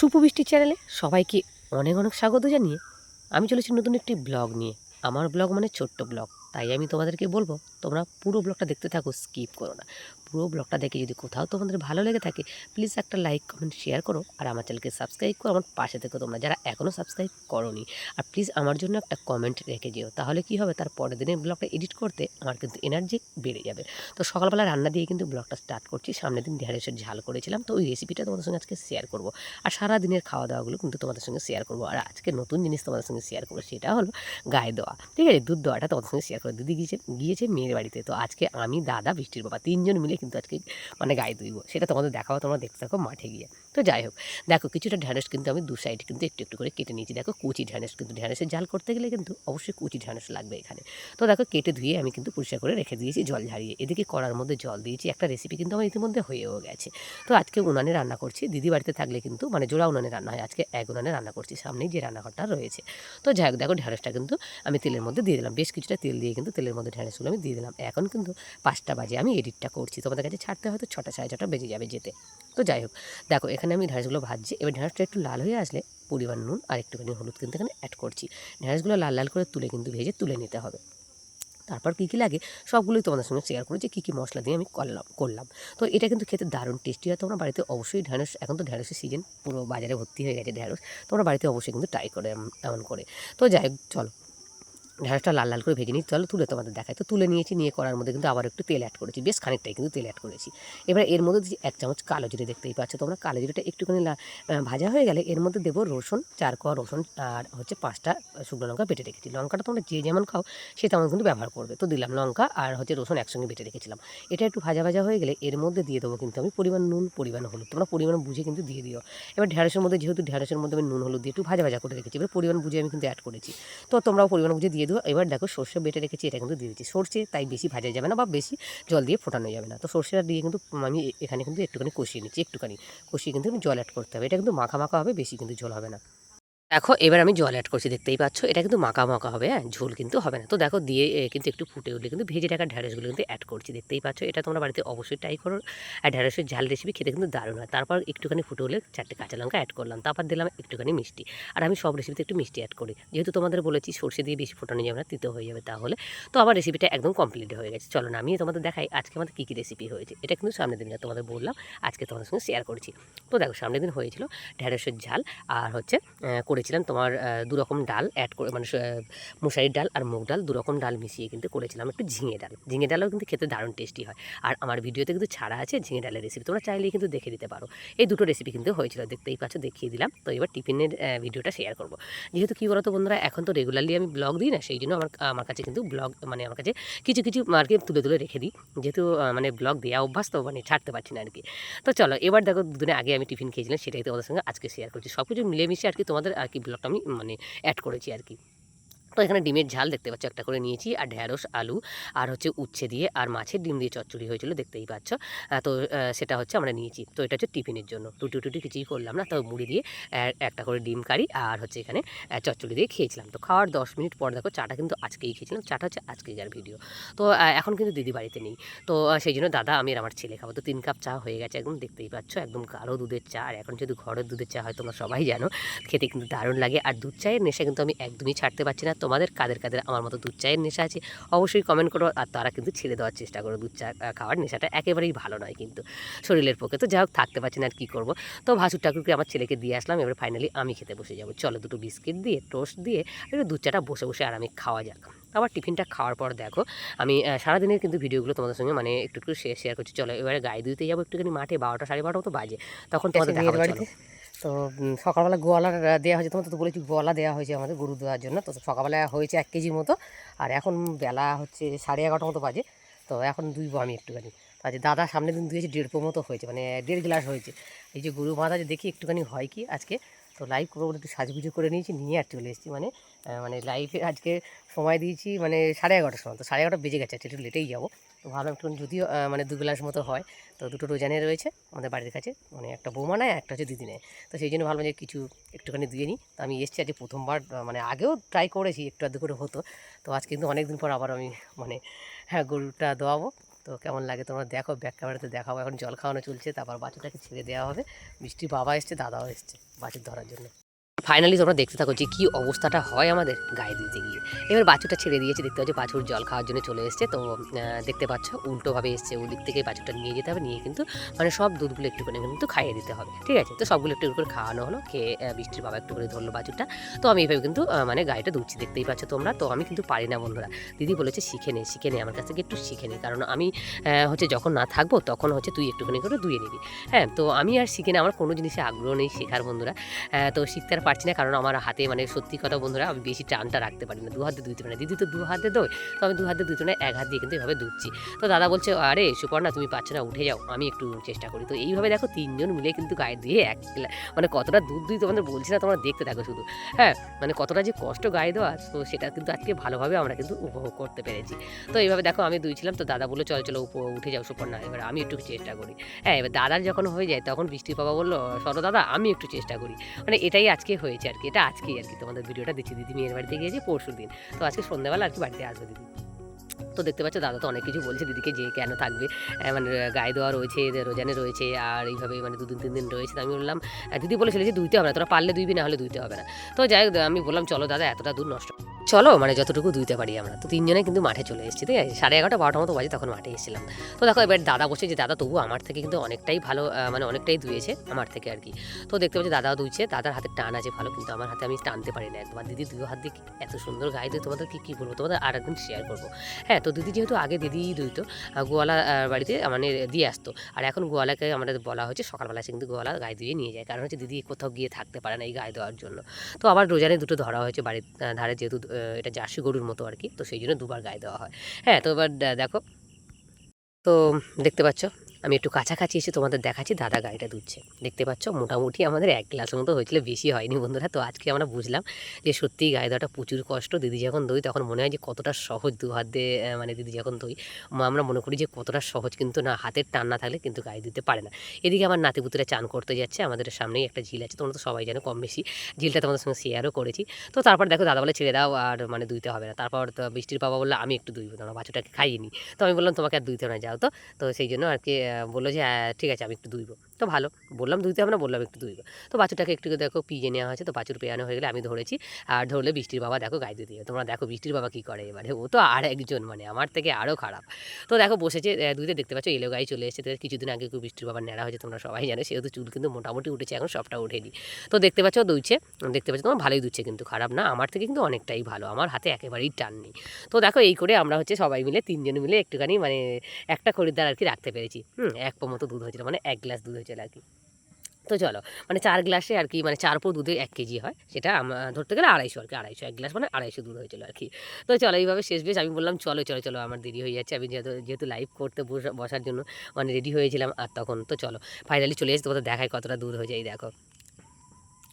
সুপবৃষ্টি চ্যানেলে সবাইকে অনেক অনেক স্বাগত জানিয়ে আমি চলেছি নতুন একটি ব্লগ নিয়ে। আমার ব্লগ মানে ছোট্ট ব্লগ, তাই আমি তোমাদেরকে বলব, তোমরা পুরো ব্লগটা দেখতে থাকো, স্কিপ করো না। পুরো ব্লগটা দেখে যদি কোথাও তোমাদের ভালো লেগে থাকে প্লিজ একটা লাইক কমেন্ট শেয়ার করো আর আমার চ্যানেলকে সাবস্ক্রাইব করো আমার পাশে থেকে তোমরা যারা এখনও সাবস্ক্রাইব করোনি। আর প্লিজ আমার জন্য একটা কমেন্ট রেখে যেও, তাহলে কি হবে? তার পরের দিনের ব্লগটা এডিট করতে আমার কিন্তু এনার্জি বেড়ে যাবে। তো সকালবেলা রান্না দিয়ে কিন্তু ব্লগটা স্টার্ট করছি, সামনের দিন ঢেঁড়সের ঝাল করেছিলাম, তো ওই রেসিপিটা তোমাদের সঙ্গে আজকে শেয়ার করব। আর সারা দিনের খাওয়া দাওয়াগুলো কিন্তু তোমাদের সঙ্গে শেয়ার করব। আর আজকে নতুন জিনিস তোমাদের সঙ্গে শেয়ার করব, সেটা হলো গায়ে দেওয়া ঠিক আছে? দুধ দেওয়াটা তোমাদের সঙ্গে শেয়ার করে দিদি গিয়েছে গিয়েছে মেয়ের বাড়িতে। তো আজকে আমি, দাদা, বৃষ্টির বাবা তিনজন মিলে কিন্তু আজকে মানে গায়ে দুইব সেটা তোমাদের দেখাবো তোমরা দেখতে থাকো মাঠে গিয়ে। তো যাই হোক, দেখো কিছুটা ঢ্যাঁড়স কিন্তু আমি দু সাইড কিন্তু একটু একটু করে কেটে নিয়েছি। দেখো কুচি ঢ্যাঁড়স কিন্তু ঢ্যাঁড়সের জাল করতে গেলে কিন্তু অবশ্যই কুচি ঢ্যাঁড়স লাগবে এখানে। তো দেখো কেটে ধুয়ে আমি কিন্তু পরিষ্কার করে রেখে দিয়েছি, জল ঝারিয়ে এদিকে কড়ার মধ্যে জল দিয়েছি, একটা রেসিপি কিন্তু আমার ইতিমধ্যে হয়েও গেছে। তো আজকে উনানে রান্না করছি, দিদি বাড়িতে থাকলে কিন্তু মানে জোড়া উনানে রান্না হয়, আজকে এক উনানে রান্না করছি, সামনেই যে রান্নাঘরটা রয়েছে। তো যাই হোক, দেখো ঢ্যাঁড়সটা কিন্তু আমি তেলের মধ্যে দিয়ে দিলাম, বেশ কিছুটা তেল দিয়ে কিন্তু তেলের মধ্যে ঢ্যাঁড়সগুলো আমি দিয়ে দিলাম। এখন কিন্তু পাঁচটা বাজে, আমি এডিটটা করছি, তোমাদের কাছে ছাড়তে হয়তো ছটা, সাড়ে ছটা বেজে যাবে যেতে। তো যাই হোক, দেখো এখানে আমি ঢ্যাঁড়সগুলো ভাজছি। এবার ঢ্যাঁড়সটা একটু লাল হয়ে আসলে পরিমাণ নুন আর একটুখানি হলুদ কিন্তু এখানে অ্যাড করছি। ঢ্যাঁড়সগুলো লাল লাল করে তুলে কিন্তু ভেজে তুলে নিতে হবে। তারপর কী কী লাগে সবগুলোই তোমাদের সঙ্গে শেয়ার করি যে কী কী মশলা দিয়ে আমি করলাম করলাম। তো এটা কিন্তু খেতে দারুণ টেস্টি হয়। তোমরা বাড়িতে অবশ্যই ঢ্যাঁড়স এখন তো ঢ্যাঁড়সের সিজন পুরো বাজারে ভর্তি হয়ে গেছে ঢ্যাঁড়স তোমরা বাড়িতে অবশ্যই কিন্তু ট্রাই করে এম- এমন করে। তো যাই চলো। ঢ্যাঁড়সটা লাল লাল করে ভেজে নিই। চলো তুলে তোমাদের দেখাই। তো তুলে নিয়েছি, নিয়ে করার মধ্যে কিন্তু আবার একটু তেল অ্যাড করেছি। বেশ খানিকটাই কিন্তু তেল অ্যাড করেছি। এবার এর মধ্যে দিচ্ছি এক চামচ কালো জিরে দেখতেই পাচ্ছ তোমরা। কালো জিরেটা একটুখানি ভাজা হয়ে গেলে এর মধ্যে দেবো রসুন, চার কোয়া রসুন আর হচ্ছে পাঁচটা শুকনো লঙ্কা বেটে রেখেছি। লঙ্কাটা তোমরা যে যেমন খাও সে তেমন কিন্তু ব্যবহার করবে। তো দিলাম লঙ্কা আর হচ্ছে রসুন একসঙ্গে বেটে রেখেছিলাম। এটা একটু ভাজা ভাজা হয়ে গেলে এর মধ্যে দিয়ে দেবো কিন্তু আমি পরিমাণ নুন, পরিমাণ হলুদ। তোমরা পরিমাণ বুঝে কিন্তু দিয়ে দিও। এবার ঢ্যাঁড়সের মধ্যে যেহেতু ঢ্যাঁড়সের মধ্যে আমি নুন, হলুদ দিয়ে একটু ভাজা ভাজা করে রেখেছি, এবার পরিমাণ বুঝে আমি কিন্তু অ্যাড করেছি। তো তোমরাও পরিমাণ বুঝে দিয়ে দিও এবার দেখো সর্ষে বেটে রেখেছি, এটা কিন্তু দিয়ে দিচ্ছি। সর্ষে তাই বেশি ভাজা যাবে না বা বেশি জল দিয়ে ফোটানো যাবে না। তো সর্ষেটা দিয়ে কিন্তু আমি এখানে কিন্তু একটুখানি কষিয়ে নিচ্ছি, একটুখানি। কষিয়ে কিন্তু আমি জল অ্যাড করতে হবে। এটা কিন্তু মাখা মাখা হবে, বেশি কিন্তু জল হবে না। দেখো এবার আমি জল অ্যাড করছি দেখতেই পাচ্ছ? এটা কিন্তু মাখা মাখা হবে হ্যাঁ? ঝোল কিন্তু হবে না। তো দেখো দিয়ে কিন্তু একটু ফুটে উঠলে কিন্তু ভেজে রাখা ঢ্যাঁড়সগুলো কিন্তু অ্যাড করছি দেখতেই পাচ্ছ? এটা তোমরা বাড়িতে অবশ্যই ট্রাই করো। আর ঢ্যাঁড়সের ঝাল রেসিপি খেতে কিন্তু দারুণ হয়। তারপর একটুখানি ফুটে হলে চারটে কাঁচা লঙ্কা অ্যাড করলাম। তারপর দিলাম একটুখানি মিষ্টি। আর আমি সব রেসিপিতে একটু মিষ্টি অ্যাড করি। যেহেতু তোমাদের বলেছি সর্ষে দিয়ে বেশি ফোটানো যাবে না তিতো হয়ে যাবে তাহলে। তো আমার রেসিপিটা একদম কমপ্লিট হয়ে গেছে। চলো না আমি তোমাদের দেখাই আজকে আমাদের কী কী রেসিপি হয়েছে। এটা কিন্তু সামনের দিন তোমাদের বললাম আজকে তোমাদের সঙ্গে শেয়ার করছি। তো দেখো সামনের দিন হয়েছিল ঢ্যাঁড়সের ঝাল আর হচ্ছে আহ, করেছিলাম তোমার আহ, দু রকম ডাল অ্যাড করে মানে মুসারির ডাল আর মুগ ডাল দু রকম ডাল মিশিয়ে কিন্তু করেছিলাম একটু ঝিঙে ডাল। ঝিঙে ডালও কিন্তু খেতে দারুণ টেস্টি হয়। আর আমার ভিডিওতে কিন্তু ছাড়া আছে ঝিঙে ডালের রেসিপি তোমরা চাইলেই কিন্তু দেখে দিতে পারো। এই দুটো রেসিপি কিন্তু হয়েছিল দেখতেই পাচ্ছ দেখিয়ে দিলাম। তো এবার টিফিনের ভিডিওটা শেয়ার করব। যেহেতু কী বলতো বন্ধুরা এখন তো রেগুলারলি আমি ব্লগ দিই না সেই জন্য আমার আমার কাছে কিন্তু ব্লগ মানে আমার কাছে কিছু কিছু আর কি তুলে তুলে রেখে দিই। যেহেতু মানে ব্লগ দেওয়া অভ্যাস তো মানে ছাড়তে পারছি না আর কি তো চলো এবার দেখো দুদিন আগে আমি টিফিন খেয়েছিলাম সেটাই তোমাদের সঙ্গে আজকে শেয়ার করছি। সব কিছু মিলেমিশে আর কি তোমাদের আর কি ব্লগটা আমি মানে অ্যাড করেছি আর কি। তো এখানে ডিমের ঝাল দেখতে পাচ্ছ, একটা করে নিয়েছি, আর ঢ্যাঁড়স আলু, আর হচ্ছে উচ্ছে দিয়ে, আর মাছের ডিম দিয়ে চচ্চড়ি হয়েছিল, দেখতেই পাচ্ছ। তো সেটা হচ্ছে আমরা নিয়েছি। তো এটা হচ্ছে টিফিনের জন্য। রুটি টুটি কিছুই করলাম না, তো মুড়ি দিয়ে একটা করে ডিম কারি, আর হচ্ছে এখানে চচ্চড়ি দিয়ে খেয়েছিলাম। তো খাওয়ার দশ মিনিট পর দেখো চাটা কিন্তু আজকেই খেয়েছিলাম, চাটা হচ্ছে আজকেকার ভিডিও। তো এখন কিন্তু দিদি বাড়িতে নেই। তো সেই জন্য দাদা, আমি আমার ছেলে খাব। তো তিন কাপ চা হয়ে গেছে একদম, দেখতেই পাচ্ছ, একদম গাঢ় দুধের চা। আর এখন যদি ঘরের দুধের চা হয়, তোমরা সবাই জানো, খেতে কিন্তু দারুণ লাগে। আর দুধ চায়ের নেশা কিন্তু আমি একদমই ছাড়তে পারছি না। তোমাদের কাদের কাদের আমার মতো দুধ চায়ের নেশা আছে অবশ্যই কমেন্ট করো আর তারা কিন্তু ছেড়ে দেওয়ার চেষ্টা করো দুধ চা খাওয়ার নেশাটা একেবারেই ভালো নয় কিন্তু। শরীরের পক্ষে তো যাই হোক থাকতে পারছি না আর কী করব। তো ভাসুর ঠাকুরকে আমার ছেলেকে দিয়ে আসলাম এবার ফাইনালি আমি খেতে বসে যাব। চলো দুটো বিস্কিট দিয়ে টোস্ট দিয়ে একটু দুধ চাটা বসে বসে আর আমি খাওয়া যাক। আবার টিফিনটা খাওয়ার পর দেখো আমি সারাদিনের কিন্তু ভিডিওগুলো তোমাদের সঙ্গে মানে একটু একটু শেয়ার করছি। চলো এবারে গায়ে দিতে যাব একটুখানি মাঠে বারোটা সাড়ে বারোটা মতো বাজে। তখন তোমাদের চলো। তো সকালবেলা গোয়ালা দেওয়া হয়েছে তোমার, তো বলেছি গোয়ালা দেওয়া হয়েছে আমাদের গরু দেওয়ার জন্য। তো সকালবেলা হয়েছে এক কেজি মতো, আর এখন বেলা হচ্ছে সাড়ে এগারোটা মতো বাজে। তো এখন দুইবো আমি একটুখানি। আজ দাদা সামনে দিন দুয়েছে দেড় পো মতো হয়েছে মানে দেড় গ্লাস হয়েছে। এই যে গরু বাঁধা যে দেখি একটুখানি হয় কি আজকে। তো লাইভ করব বলে একটু সাজুগুজু করে নিয়েছি, নিয়ে আর চলে এসেছি। মানে মানে লাইভে আজকে সময় দিয়েছি মানে সাড়ে এগারোটার সময়। তো সাড়ে এগারোটা বেজে গেছে একটু লেটেই যাব। তো ভাবলাম একটু যদিও মানে দু গ্লাস মতো হয়, তো দুটো রোজানে রয়েছে আমাদের বাড়ির কাছে মানে একটা বৌমা নেয় একটা হচ্ছে দিদি নেয়। তো সেই জন্য ভাবলাম যে কিছু একটুখানি দিয়ে নিই। তো আমি এসেছি আজকে প্রথমবার মানে আগেও ট্রাই করেছি, একটু আধটু করে হতো। তো আজ কিন্তু অনেক দিন পর আবার আমি মানে হ্যাঁ গরুটা দোয়াবো। তো কেমন লাগে তোমরা দেখো ব্যাক ক্যামেরাতে দেখাবো এখন জল খাওয়ানো চলছে, তারপর বাচ্চাটাকে ছেড়ে দেওয়া হবে। মিষ্টি বাবা এসছে, দাদাও এসছে বাছুর ধরার জন্য। ফাইনালি তোমরা দেখতে থাকো যে কী অবস্থাটা হয় আমাদের গায়ে দিতে গিয়ে। এবার বাছুরটা ছেড়ে দিয়েছে, দেখতে পাচ্ছ বাছুর জল খাওয়ার জন্য চলে এসছে। তো দেখতে পাচ্ছ উল্টোভাবে এসছে ওদিক থেকে বাছুরটা নিয়ে যেতে হবে, নিয়ে কিন্তু মানে সব দুধগুলো একটুখানি কিন্তু খাইয়ে দিতে হবে, ঠিক আছে? তো সবগুলো একটু একটু করে খাওয়ানো হলো, খেয়ে বৃষ্টির বাবা একটু করে ধরলো বাছুরটা। তো আমি এইভাবে কিন্তু মানে গাড়িটা দুধছি দেখতেই পাচ্ছ তোমরা। তো আমি কিন্তু পারি না বন্ধুরা। দিদি বলেছে শিখে নে শিখে নে, আমার কাছ থেকে একটু শিখে নে। কারণ আমি হচ্ছে যখন না থাকব তখন হচ্ছে তুই একটুখানি করে ধুয়ে নিবি। হ্যাঁ তো আমি আর শিখে না, আমার কোনো জিনিসে আগ্রহ নেই শেখার বন্ধুরা। তো শিখতে আর পারছি না, কারণ আমার হাতে মানে সত্যি কথা বন্ধুরা আমি বেশি টানটা রাখতে পারি না দু হাতে দুইতে পারি না দিদি তো দু হাতে দোয় তো আমি দু হাতে দুইতে না এক হাত দিয়ে কিন্তু এভাবে দুধছি তো দাদা বলছে, আরে সুপর্ণা তুমি পাচ্ছ না, উঠে যাও, আমি একটু চেষ্টা করি। তো এইভাবে দেখো তিনজন মিলে কিন্তু গায়ে দিয়ে এক মানে কতটা দুধ দুই তোমাদের বলছি না, তোমরা দেখতে থাকো শুধু। হ্যাঁ মানে কতটা যে কষ্ট গায়ে দেওয়া, তো সেটা কিন্তু আজকে ভালোভাবে আমরা কিন্তু উপভোগ করতে পেরেছি। তো এইভাবে দেখো আমি দুইছিলাম তো দাদা বলল, চলো চলো উঠে যাও সুপর্ণা, এবার আমি একটু চেষ্টা করি। হ্যাঁ এবার দাদার যখন হয়ে যায়, তখন বৃষ্টি বাবা বলল সরো দাদা, আমি একটু চেষ্টা করি। মানে এটাই আজকে হয়েছে আর কি। এটা আজকেই আর কি তোমাদের ভিডিওটা দিচ্ছি দিদি মেয়ের বাড়িতে গিয়েছে পরশু দিন। তো আজকে সন্ধ্যাবেলা আর কি বাড়িতে আসবে দিদি। তো দেখতে পাচ্ছ দাদা তো অনেক কিছু বলছে দিদিকে যে কেন থাকবে। মানে গায়ে দেওয়া রয়েছে রোজানে রয়েছে, আর এইভাবে মানে দুদিন, তিন দিন রয়েছে। তো আমি বললাম দিদি বলেছিল যে দুইতে হবে না, তোরা পারলে দুইবি, না হলে দুইতে হবে না। তো যাই আমি বললাম, চলো দাদা, এতটা দূর নষ্ট চলো মানে যতটুকু দুইতে পারি আমরা। তো তিনজনে কিন্তু মাঠে চলে এসেছি, ঠিক আছে? সাড়ে এগারোটা বারোটার মতো বাজে তখন মাঠে এসেছিলাম। তো দেখো, এবার দাদা বসে যে, দাদা তবু আমার থেকে কিন্তু অনেকটাই ভালো মানে অনেকটাই ধুয়েছে আমার থেকে আর কি। তো দেখতে পাচ্ছি দাদাও ধুইছে দাদার হাতে টান আছে ভালো, কিন্তু আমার হাতে আমি টানতে পারি না আর দিদি দুই হাত দিয়ে এত সুন্দর গায়ে দিয়ে তোমাদের কি, কী বলব? তোমাদের আর একদিন শেয়ার করব। হ্যাঁ তো দিদি যেহেতু আগে দিদি ধুইতো গোয়ালা বাড়িতে মানে দিয়ে আসতো। আর এখন গোয়ালাকে আমাদের বলা হয়েছে, সকালবেলা সে কিন্তু গোয়ালা গায়ে দিয়ে নিয়ে যায়। কারণ হচ্ছে দিদি কোথাও গিয়ে থাকতে পারে না এই গায়ে দেওয়ার জন্য। তো আবার রোজানে দুটো ধরা হয়েছে বাড়ির ধারে যেহেতু এটা জার্সি গরুর মতো আর কি, তো সেই জন্য দুবার গায়ে দেওয়া হয়। হ্যাঁ তো এবার দেখো, তো দেখতে পাচ্ছ আমি একটু কাছাকাছি এসে তোমাদের দেখাচ্ছি, দাদা গাড়িটা দুধছে দেখতে পাচ্ছ, মোটামুটি আমাদের এক গ্লাসের মতো হয়েছিল, বেশি হয়নি বন্ধুরা। তো আজকে আমরা বুঝলাম যে সত্যিই গায়ে দেওয়াটা প্রচুর কষ্ট। দিদি যখন দই, তখন মনে হয় যে কতটা সহজ দু হাত দিয়ে মানে দিদি যখন দই আমরা মনে করি যে কতটা সহজ কিন্তু না, হাতের টান না থাকলে কিন্তু গায়ে দিতে পারে না। এদিকে আমার নাতিপুতিরা চান করতে যাচ্ছে, আমাদের সামনেই একটা ঝিল আছে, তোমরা তো সবাই জানো কম বেশি। ঝিলটা তোমাদের সঙ্গে শেয়ারও করেছি। তো তারপর দেখো, দাদা বলে ছেড়ে দাও, আর মানে দুইতে হবে না। তারপর বৃষ্টির বাবা বলল, আমি একটু দুইব না বাচ্চাটাকে খাইয়ে নিই তো আমি বললাম, তোমাকে আর দুইতে না, যাও তো। তো সেই জন্য আর কি বলল যে হ্যাঁ, ঠিক আছে আমি একটু দুইব তো ভালো। বললাম দুইতে হবে না, বললাম একটু দুইব তো বাছুরটাকে একটু দেখো পিজে নেওয়া হয়েছে, তো বাছুর পেয়ানো হয়ে গেলে আমি ধরেছি। আর ধরলে বৃষ্টির বাবা দেখো গায়ে দিয়ে তোমরা দেখো বৃষ্টির বাবা কী করে এবারে। ও তো আর একজন মানে আমার থেকে আরও খারাপ। তো দেখো বসেছে দুইতে দেখতে পাচ্ছ এলো গায়ে চলে এসেছে। কিছুদিন আগে একটু বৃষ্টির বাবা নেড়া হয়েছে, তোমরা সবাই জানো। সেহেতু চুল কিন্তু মোটামুটি উঠেছে, এখন সবটা উঠেনি তো দেখতে পাচ্ছ দুইছে দেখতে পাচ্ছ তোমার ভালোই দুচ্ছে কিন্তু, খারাপ না। আমার থেকে কিন্তু অনেকটাই ভালো, আমার হাতে একেবারেই টান নেই। তো দেখো এই করে আমরা হচ্ছে সবাই মিলে, তিনজন মিলে একটুখানি মানে একটা খরিদ্দার আর কি রাখতে পেরেছি। হুম, এক মতো দুধ হয়েছিল মানে এক গ্লাস দুধ হয়েছিল। আর কি তো চলো মানে চার গ্লাসে আর কি মানে চার পো দুধে এক কেজি হয়। সেটা ধরতে গেলে আড়াইশো আর কি, আড়াইশো, এক গ্লাস মানে আড়াইশো দুধ হয়েছিল আর কি। তো চলো, এইভাবে শেষ বেশ, আমি বললাম চলো চলো চলো, আমার দেরি হয়ে যাচ্ছে। আমি যেহেতু যেহেতু লাইভ করতে বসা- বসার জন্য মানে রেডি হয়েছিলাম আর তখন। তো চলো ফাইনালি চলে এসে তোমাদের দেখায় কতটা দুধ হয়ে যায় দেখো।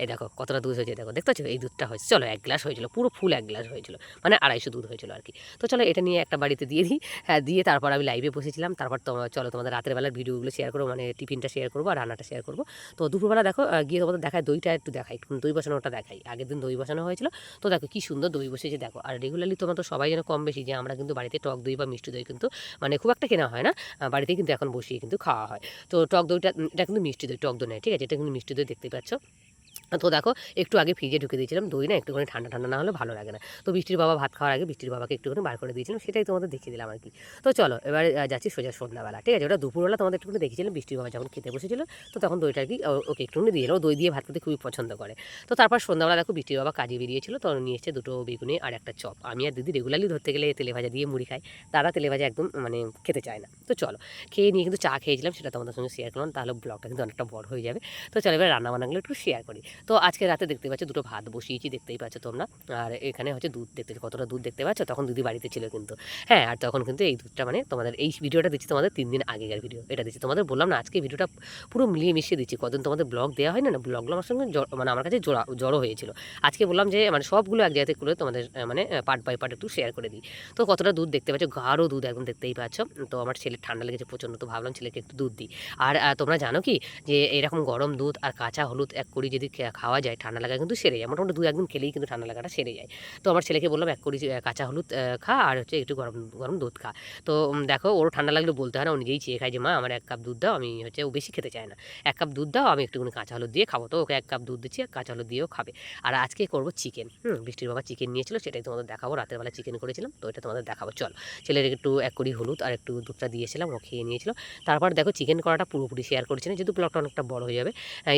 এই দেখো কতটা দুধ হয়েছে দেখো দেখতে পাচ্ছ? এই দুধটা হয়েছে চলো এক গ্লাস হয়েছিল পুরো ফুল এক গ্লাস হয়েছিল মানে আড়াইশো দুধ হয়েছিল আর কি। তো চলো এটা নিয়ে একটা বাড়িতে দিয়ে দিই হ্যাঁ দিয়ে তারপর আমি লাইভে বসেছিলাম তারপর তো চলো তোমাদের রাতের বেলার ভিডিওগুলো শেয়ার করব মানে টিফিনটা শেয়ার করব আর রান্নাটা শেয়ার করব। তো দুপুরবেলা দেখো গিয়ে তোমাদের দেখায় দইটা একটু দেখাই দই বসানোটা দেখাই। আগের দিন দই বসানো হয়েছিল তো দেখো কি সুন্দর দই বসেছে দেখো। আর রেগুলারলি তোমরা তো সবাই যেন কম বেশি যে আমরা কিন্তু বাড়িতে টক দই বা মিষ্টি দই কিন্তু মানে খুব একটা কেনা হয় না আহ, বাড়িতেই কিন্তু এখন বসিয়ে কিন্তু খাওয়া হয়। তো টক দইটা এটা কিন্তু মিষ্টি দই টক দই নয় ঠিক আছে? এটা কিন্তু মিষ্টি দই দেখতে পাচ্ছ? তো দেখো, একটু আগে ফ্রিজে ঢুকে দিয়েছিলাম দই না, একটুখানি ঠান্ডা ঠান্ডা না হলে ভালো লাগে না। তো বৃষ্টির বাবা ভাত খাওয়ার আগে বৃষ্টির বাবাকে একটুখানি বার করে দিয়েছিলাম, সেটাই তোমাদের দেখিয়ে দিলাম আর কি। তো চলো, এবার যাচ্ছি সোজা সন্ধ্যাবেলা, ঠিক আছে? ওটা দুপুরবেলা তোমাদের একটুখানি দেখেছিলাম বৃষ্টির বাবা যখন খেতে বসেছিল, তো তখন দইটা আর কি ওকে একটুখানি দিয়ে দই দিয়ে ভাত খেতে খুবই পছন্দ করে। তো তারপর সন্ধ্যাবেলা দেখো বৃষ্টির বাবা কাজে বেরিয়েছিল, তো নিয়ে এসেছে দুটো বেগুনি আর একটা চপ। আমি আর দিদি রেগুলারলি ধরতে গেলে তেলে ভাজা দিয়ে মুড়ি খাই, তারা তেলে ভাজা একদম মানে খেতে চায় না। তো চলো, খেয়ে নিয়ে কিন্তু চা খেয়েছিলাম, সেটা তোমাদের সঙ্গে শেয়ার করলাম, তাহলে ব্লগটা কিন্তু অনেকটা বড় হয়ে যাবে। তো চলো, এবার রান্নাবান্নাগুলো একটু শেয়ার করি। তো আজকে রাতে দেখতে পাচ্ছ দুটো ভাত বসিয়েছি, দেখতেই পাচ্ছ তোমরা। আর এখানে হচ্ছে দুধ দেখতে, কতটা দুধ দেখতে পাচ্ছ? তখন দিদি বাড়িতে ছিল কিন্তু। হ্যাঁ আর তখন কিন্তু এই দুধটা মানে তোমাদের, এই ভিডিওটা দিচ্ছি তোমাদের তিন দিন আগেকার ভিডিও। এটা দিচ্ছি তোমাদের, বললাম না, আজকে ভিডিওটা পুরো মিলিয়ে মিশিয়ে দিচ্ছি। কদিন তোমাদের ব্লগ দেওয়া হয় না না, ব্লগগুলো আমার সঙ্গে মানে আমার কাছে জোড়া, জড়ো হয়েছিল। আজকে বললাম যে মানে সবগুলো এক জায়গাতে করে তোমাদের মানে পার্ট বাই পার্ট একটু শেয়ার করে দিই। তো কতটা দুধ দেখতে পাচ্ছ? গাঢ় দুধ একদম দেখতেই পাচ্ছ। তো আমার ছেলে ঠান্ডা লেগেছে প্রচণ্ড, তো ভাবলাম ছেলেকে একটু দুধ দিই। আর তোমরা জানো কি? যে, এরকম গরম দুধ আর কাঁচা হলুদ এক করি যদি খাওয়া যায় ঠান্ডা লাগা কিন্তু সেরে যায়। মোটামুটি দু একদিন খেলেই কিন্তু ঠান্ডা লাগাটা সেরে যায়। তো আমার ছেলেকে বললাম এক আহ, কাঁচা হলুদ খা আর হচ্ছে একটু গরম গরম দুধ খা। তো দেখো ওর ঠান্ডা লাগলে বলতে হয় না ও নিজেই চেয়ে খায় যে মা আমার এক কাপ দুধ দাও আমি হচ্ছে ও বেশি খেতে চায় না। এক কাপ দুধ দাও আমি একটুখানি কাঁচা হলুদ দিয়ে খাব। তো ওকে এক কাপ দুধ দিচ্ছি কাঁচা হলুদ দিয়েও খাবে। আর আজকে করব চিকেন হুম বৃষ্টির বাবা চিকেন নিয়েছিল সেটাই তোমাদের দেখাবো। রাতের বেলা চিকেন করেছিলাম তো এটা তোমাদের দেখাবো। চল ছেলের একটু এক কড়ি হলুদ আর একটু দুধটা দিয়েছিলাম ও খেয়ে নিয়েছিল। তারপর দেখো চিকেন করাটা পুরোপুরি শেয়ার করছি না যেহেতু ব্লগটা অনেকটা বড় হয়ে যাবে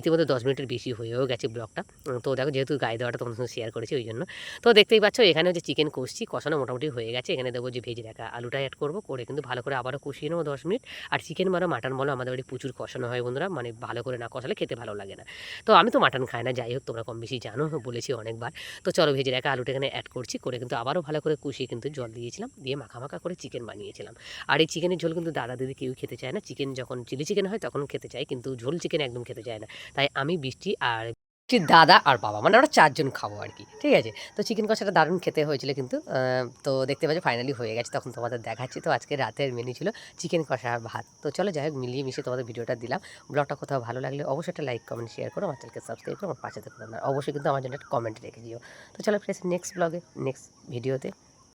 ইতিমধ্যে দশ মিনিটের বেশি হয়েও গেছে। ব্লগটা। তো দেখো যেহেতু গায়ে দেওয়াটা তোমাদের সঙ্গে শেয়ার করেছি, ওই জন্য। তো দেখতেই পাচ্ছ, এখানে হচ্ছে চিকেন কষছি, কষানো মোটামুটি হয়ে গেছে। এখানে দেবো যে ভেজে রাখা আলুটা অ্যাড করব, করে কিন্তু ভালো করে আবারও কষিয়ে নেব দশ মিনিট। আর চিকেন বলো মাটন বলো, আমাদের বাড়ি প্রচুর কষানো হয় বন্ধুরা। মানে ভালো করে না কষালে খেতে ভালো লাগে না। তো আমি তো মাটন খাই না, যাই হোক, তোমরা কম বেশি জানো, বলেছি অনেকবার। তো চলো ভেজে রাখা আলুটা এখানে অ্যাড করছি, করে কিন্তু আবারও ভালো করে কষিয়ে কিন্তু জল দিয়েছিলাম। দিয়ে মাখা মাখা করে চিকেন বানিয়েছিলাম। আর এই চিকেনের ঝোল কিন্তু দাদা দিদি কেউ খেতে চায় না। চিকেন যখন চিলি চিকেন হয়, তখন খেতে চায়, কিন্তু ঝোল চিকেন একদম খেতে চায় না। তাই আমি বৃষ্টি আর বৃষ্টির দাদা আর বাবা মানে আমরা চারজন খাব আর কি, ঠিক আছে? তো চিকেন কষাটা দারুণ খেতে হয়েছিল কিন্তু তো দেখতে পাচ্ছি ফাইনালি হয়ে গেছে, তখন তোমাদের দেখাচ্ছি। তো আজকে রাতের মেনু ছিল চিকেন কষা আর ভাত। তো চলো যাই হোক, মিলিয়ে মিশিয়ে তোমাদের ভিডিওটা দিলাম। ব্লগটা কোথাও ভালো লাগলে অবশ্যই একটা লাইক কমেন্ট শেয়ার করো, আমার চ্যানেলকে সাবস্ক্রাইব করো, আমার পাশে থাকো। অবশ্যই কিন্তু আমার জন্য একটা কমেন্ট রেখে দিও। তো চলো ফ্রেন্ডস নেক্সট ব্লগে নেক্সট ভিডিওতে